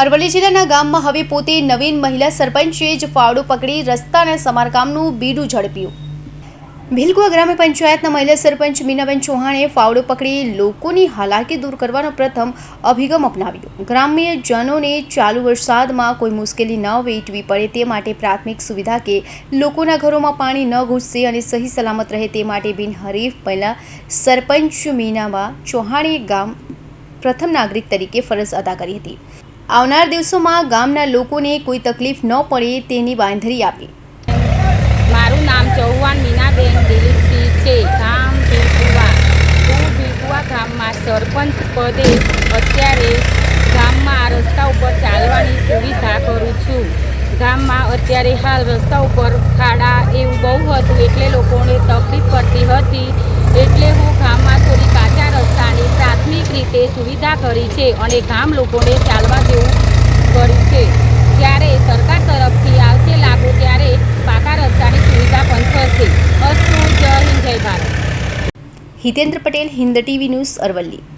અરવલ્લી જિલ્લાના ગામમાં હવે પોતે નવીન મહિલા સરપંચે જ ફાવડો પકડી રસ્તાના સમારકામનું બીડું ઝડપ્યું. ભીલકુવા ગ્રામ પંચાયતના મહિલા સરપંચ મીનાબેન ચૌહાણે ફાવડો પકડી લોકોની હાલાકી દૂર કરવાનો પ્રથમ અભિગમ અપનાવ્યો. ગ્રામ્ય જનોને ચાલુ વરસાદમાં કોઈ મુશ્કેલી ન વેઠવી પડે તે માટે પ્રાથમિક સુવિધા કે લોકોના ઘરોમાં પાણી ન ઘૂસશે અને સહી સલામત રહે તે માટે બિનહરીફ મહિલા સરપંચ મીનાબા ચૌહાણે ગામ પ્રથમ નાગરિક તરીકે ફરજ અદા કરી હતી. આવનાર દિવસોમાં ગામના લોકોને કોઈ તકલીફ ન પડે તેની બાંધરી આપી. મારું નામ ચૌહાણ મીનાબેન દિલીપસિંહ છે. ગામ ભીલકુવા હું ભીકુવા ગામમાં સરપંચ પદે અત્યારે ગામમાં રસ્તા ઉપર ચાલવાની સુવિધા કરું છું. ગામમાં અત્યારે હાલ રસ્તા ઉપર ખાડા એવું બહુ હતું એટલે લોકોને તકલીફ પડતી હતી એટલે હું ગામમાં થોડી કાચા રસ્તાની રીતે સુવિધા કરી છે અને ગામ લોકોને ચાલવા જેવું કર્યું છે. જ્યારે સરકાર તરફથી આવશે લાગુ ત્યારે પાકા રસ્તાની સુવિધા પણ થશે. અસ્તુ, જય હિન્દ, જય Bharat. Hitendra Patel, Hind TV news Aravalli.